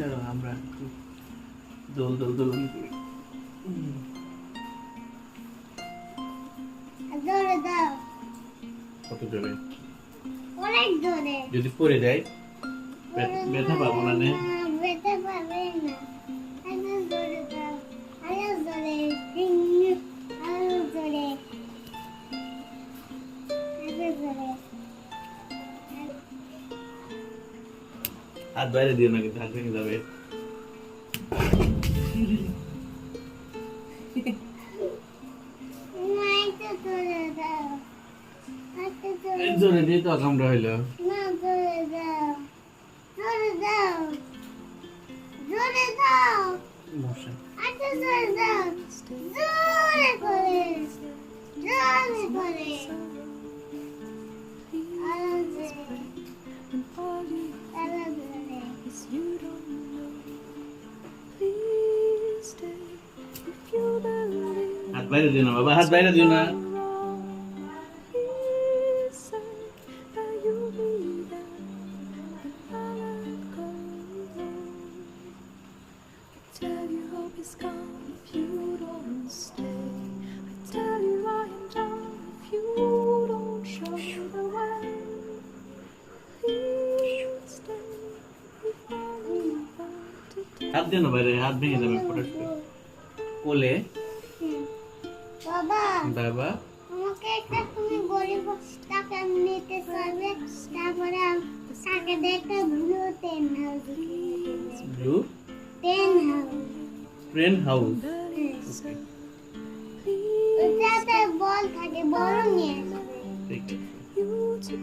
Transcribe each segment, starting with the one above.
চলো আমরা একটু দোল দোল দোলন করি। কত জোরে অনেক জোরে যদি পড়ে যায় ব্যথা- ব্যথা পাবো না? হাত বাইরে দিও না কিন্তু, হাত ভেঙে যাবে। জোরে দিয়ে তো কামড়া হইল। না জোরে দাও জোরে দাও জোরে দাও মশা হাতে জোরে দাও জোরে বাইরে দিও না বাবা হাত বাইরে দিও না Tell you hope is gone if you don't stay. I tell you I am done if you don't show me the way. Please stay if all you want to do. হাত দিও না বাইরে হাত ভেঙে যাবে ফটাস করে কোলে হুম। বাবা বাবা? আমাকে একটা তুমি গরিব টাকা নিতে পারবে তারপরে তাকে দেখতে blue ten house blue ten house friend house ওটাতে বল থাকে বড় নিয়ে আসবে। ঠিক আছে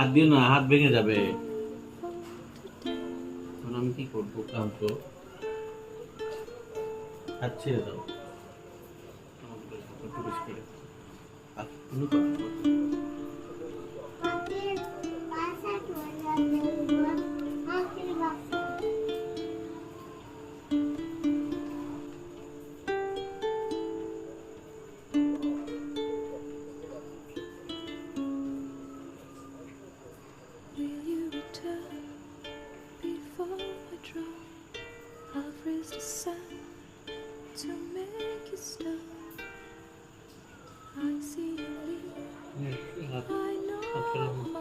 হাত দিও না হাত ভেঙে যাবে। আমি কি করব কান্ত হাত ছেড়ে দাও। করে। Raised a sun to make you stop. I see you leave. হাত I know